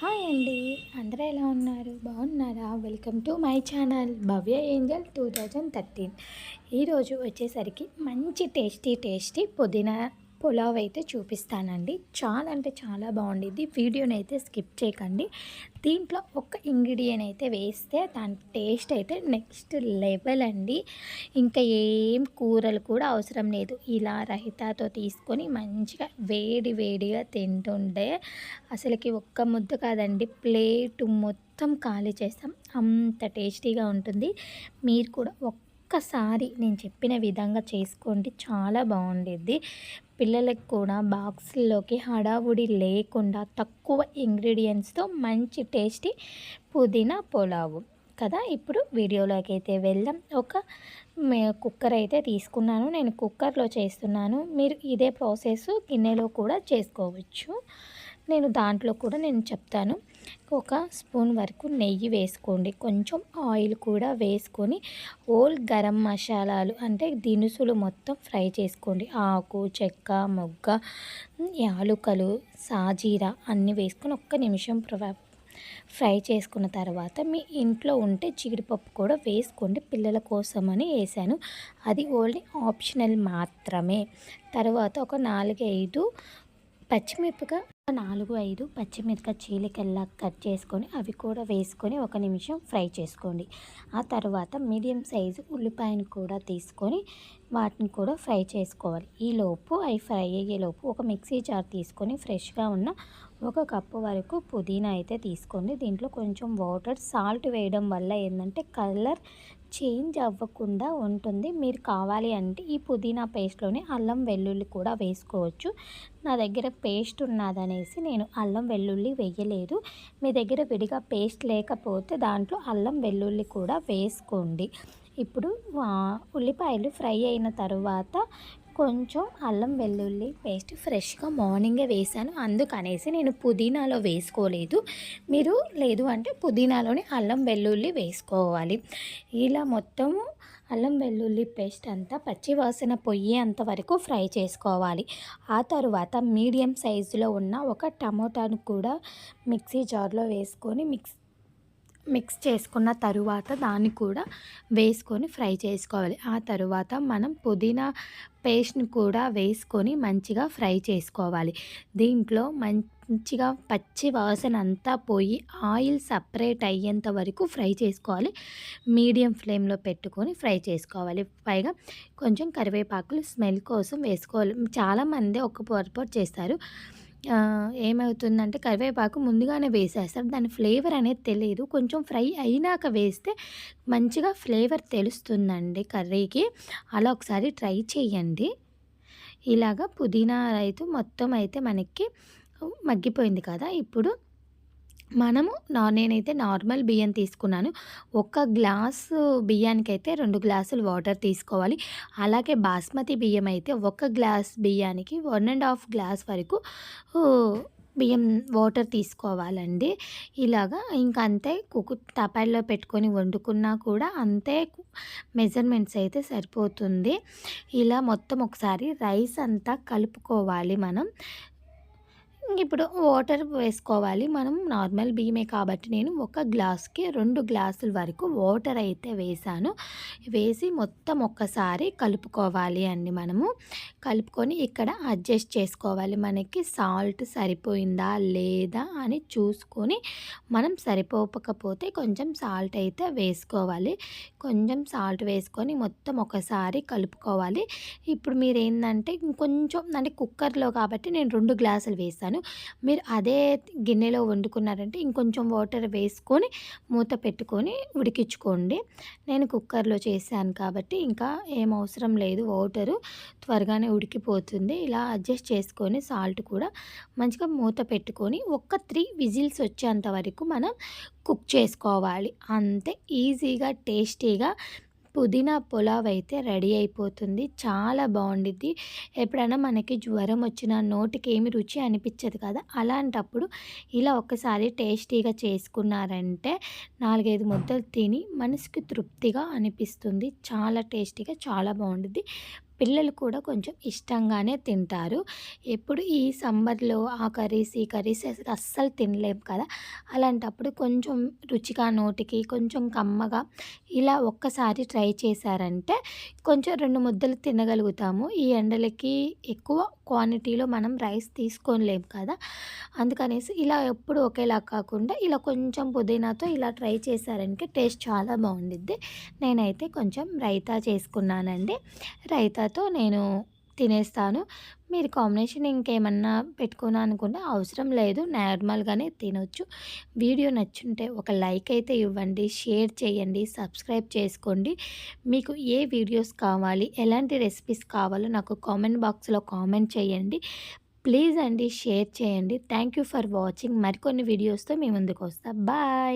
Hi అండి. అందరూ ఎలా ఉన్నారు? బాగున్నారా? Welcome to my channel Bhavya angel two thousand thirteen. ఈరోజు వచ్చేసరికి మంచి టేస్టీ టేస్టీ పుదీనా పులావ్ అయితే చూపిస్తానండి. చాలా అంటే చాలా బాగుండిద్ది. వీడియోని అయితే స్కిప్ చేయకండి. దీంట్లో ఒక ఇంగ్రీడియంట్ అయితే వేస్తే దాని టేస్ట్ అయితే నెక్స్ట్ లెవెల్ అండి. ఇంకా ఏం కూరలు కూడా అవసరం లేదు. ఇలా రహితాతో తీసుకొని మంచిగా వేడి వేడిగా తింటుంటే అసలుకి ఒక్క ముద్ద కాదండి. ప్లేట్ మొత్తం ఖాళీ చేస్తాం. అంత టేస్టీగా ఉంటుంది. మీరు కూడా ఒక్కసారి నేను చెప్పిన విధంగా చేసుకోండి చాలా బాగుండిద్ది పిల్లలకు కూడా బాక్సుల్లోకి హడావుడి లేకుండా తక్కువ ఇంగ్రీడియంట్స్తో మంచి టేస్టీ పుదీనా పులావు కదా. ఇప్పుడు వీడియోలోకి అయితే వెళ్దాం. ఒక కుక్కర్ అయితే తీసుకున్నాను. నేను కుక్కర్లో చేస్తున్నాను. మీరు ఇదే ప్రాసెస్ గిన్నెలో కూడా చేసుకోవచ్చు. నేను దాంట్లో కూడా నేను చెప్తాను. ఒక స్పూన్ వరకు నెయ్యి వేసుకోండి. కొంచెం ఆయిల్ కూడా వేసుకొని ఓల్ గరం మసాలాలు అంటే దినుసులు మొత్తం ఫ్రై చేసుకోండి. ఆకు చెక్క మొగ్గ యాలుకలు సాజీరా అన్నీ వేసుకొని ఒక్క నిమిషం ఫ్రై చేసుకున్న తర్వాత మీ ఇంట్లో ఉంటే జీడిపప్పు కూడా వేసుకోండి. పిల్లల కోసమని వేసాను అది ఓన్లీ ఆప్షనల్ మాత్రమే. తర్వాత ఒక నాలుగైదు పచ్చిమిరపకాయ నాలుగు ఐదు పచ్చిమిరపకాయ చీలికల్లా కట్ చేసుకొని అవి కూడా వేసుకొని ఒక నిమిషం ఫ్రై చేసుకోండి. ఆ తర్వాత మీడియం సైజు ఉల్లిపాయను కూడా తీసుకొని వాటిని కూడా ఫ్రై చేసుకోవాలి. ఈ లోపు అవి ఫ్రై అయ్యేలోపు ఒక మిక్సీ జార్ తీసుకొని ఫ్రెష్గా ఉన్న ఒక కప్పు వరకు పుదీనా అయితే తీసుకోండి. దీంట్లో కొంచెం వాటర్ సాల్ట్ వేయడం వల్ల ఏంటంటే కలర్ చేంజ్ అవ్వకుండా ఉంటుంది. మీరు కావాలి అంటే ఈ పుదీనా పేస్ట్లోనే అల్లం వెల్లుల్లి కూడా వేసుకోవచ్చు. నా దగ్గర పేస్ట్ ఉన్నదనేసి నేను అల్లం వెల్లుల్లి వేయలేదు. మీ దగ్గర విడిగా పేస్ట్ లేకపోతే దాంట్లో అల్లం వెల్లుల్లి కూడా వేసుకోండి. ఇప్పుడు ఉల్లిపాయలు ఫ్రై అయిన తర్వాత కొంచెం అల్లం వెల్లుల్లి పేస్ట్ ఫ్రెష్గా మార్నింగే వేసాను అందుకనేసి నేను పుదీనాలో వేసుకోలేదు. మీరు లేదు అంటే పుదీనాలోని అల్లం వెల్లుల్లి వేసుకోవాలి. ఇలా మొత్తము అల్లం వెల్లుల్లి పేస్ట్ అంతా పచ్చివాసన పొయ్యేంత వరకు ఫ్రై చేసుకోవాలి. ఆ తర్వాత మీడియం సైజులో ఉన్న ఒక టమోటాను కూడా మిక్సీ జార్లో వేసుకొని మిక్స్ మిక్స్ చేసుకున్న తరువాత దాన్ని కూడా వేసుకొని ఫ్రై చేసుకోవాలి. ఆ తరువాత మనం పుదీనా పేస్ట్ని కూడా వేసుకొని మంచిగా ఫ్రై చేసుకోవాలి. దీంట్లో మంచిగా పచ్చి వాసన అంతా పోయి ఆయిల్ సపరేట్ అయ్యేంత వరకు ఫ్రై చేసుకోవాలి. మీడియం ఫ్లేమ్లో పెట్టుకొని ఫ్రై చేసుకోవాలి. పైగా కొంచెం కరివేపాకులు స్మెల్ కోసం వేసుకోవాలి. చాలామంది ఒక పొరపాటు చేస్తారు. ఏమవుతుందంటే కరివేపాకు ముందుగానే వేసేస్తారు. దాని ఫ్లేవర్ అనేది తెలియదు కొంచెం ఫ్రై అయినాక వేస్తే మంచిగా ఫ్లేవర్ తెలుస్తుందండి కర్రీకి. అలా ఒకసారి ట్రై చేయండి. ఇలాగా పుదీనా రైతు మొత్తం అయితే మనకి మగ్గిపోయింది కదా. ఇప్పుడు మనము నా నేనైతే నార్మల్ బియ్యం తీసుకున్నాను. ఒక గ్లాసు బియ్యానికి అయితే రెండు గ్లాసులు వాటర్ తీసుకోవాలి. అలాగే బాస్మతి బియ్యం అయితే ఒక గ్లాస్ బియ్యానికి వన్ అండ్ హాఫ్ గ్లాస్ వరకు బియ్యం వాటర్ తీసుకోవాలండి. ఇలాగా ఇంకా అంతే కుకు తపాల్లో పెట్టుకొని వండుకున్నా కూడా అంతే మెజర్మెంట్స్ అయితే సరిపోతుంది. ఇలా మొత్తం ఒకసారి రైస్ అంతా కలుపుకోవాలి మనం. ఇప్పుడు వాటర్ వేసుకోవాలి. మనం నార్మల్ బియ్యమే కాబట్టి నేను ఒక గ్లాస్కి రెండు గ్లాసుల వరకు వాటర్ అయితే వేసాను. వేసి మొత్తం ఒక్కసారి కలుపుకోవాలి అండి మనము. కలుపుకొని ఇక్కడ అడ్జస్ట్ చేసుకోవాలి. మనకి సాల్ట్ సరిపోయిందా? లేదా? అని చూసుకొని మనం సరిపోకపోతే కొంచెం సాల్ట్ అయితే వేసుకోవాలి. కొంచెం సాల్ట్ వేసుకొని మొత్తం ఒకసారి కలుపుకోవాలి. ఇప్పుడు మీరు ఏంటంటే ఇంకొంచెం అంటే కుక్కర్లో కాబట్టి నేను రెండు గ్లాసులు వేసాను. చేశాను మీరు అదే గిన్నెలో వండుకున్నారంటే ఇంకొంచెం వాటర్ వేసుకొని మూత పెట్టుకొని ఉడికించుకోండి. నేను కుక్కర్లో చేశాను కాబట్టి ఇంకా ఏం అవసరం లేదు. వాటరు త్వరగానే ఉడికిపోతుంది. ఇలా అడ్జస్ట్ చేసుకొని సాల్ట్ కూడా మంచిగా మూత పెట్టుకొని ఒక్క త్రీ విజిల్స్ వచ్చేంత వరకు మనం కుక్ చేసుకోవాలి. అంతే ఈజీగా టేస్టీగా పుదీనా పులావ్ అయితే రెడీ అయిపోతుంది. చాలా బాగుండిద్ది. ఎప్పుడైనా మనకి జ్వరం వచ్చిన నోటికి ఏమి రుచి అనిపించదు కదా! అలాంటప్పుడు ఇలా ఒక్కసారి టేస్టీగా చేసుకున్నారంటే నాలుగైదు ముద్దలు తిని మనసుకి తృప్తిగా అనిపిస్తుంది. చాలా టేస్టీగా చాలా బాగుండిద్ది. పిల్లలు కూడా కొంచెం ఇష్టంగానే తింటారు. ఎప్పుడు ఈ సమ్మర్లో ఆ కర్రీస్ ఈ కర్రీస్ అస్సలు తినలేము కదా. అలాంటప్పుడు కొంచెం రుచిగా నోటికి కొంచెం కమ్మగా ఇలా ఒక్కసారి ట్రై చేశారంటే కొంచెం రెండు ముద్దలు తినగలుగుతాము. ఈ ఎండలకి ఎక్కువ క్వాంటిటీలో మనం రైస్ తీసుకోలేము కదా. అందుకనేసి ఇలా ఎప్పుడు ఒకేలా కాకుండా ఇలా కొంచెం పుదీనాతో ఇలా ట్రై చేశారంటే టేస్ట్ చాలా బాగుండిద్ది. నేనైతే కొంచెం రైతా చేసుకున్నానండి. రైతా రైతాతో నేను తినేస్తాను. మీరు కాంబినేషన్ ఇంకేమన్నా పెట్టుకున్నా అనుకుంటే అవసరం లేదు. నార్మల్గానే తినొచ్చు. వీడియో నచ్చుంటే ఒక లైక్ అయితే ఇవ్వండి షేర్ చేయండి సబ్స్క్రైబ్ చేసుకోండి. మీకు ఏ వీడియోస్ కావాలి ఎలాంటి రెసిపీస్ కావాలో నాకు కామెంట్ బాక్స్లో కామెంట్ చేయండి. ప్లీజ్ అండి షేర్ చేయండి. Thank you for watching. మరికొన్ని వీడియోస్తో మీ ముందుకు వస్తా. బాయ్!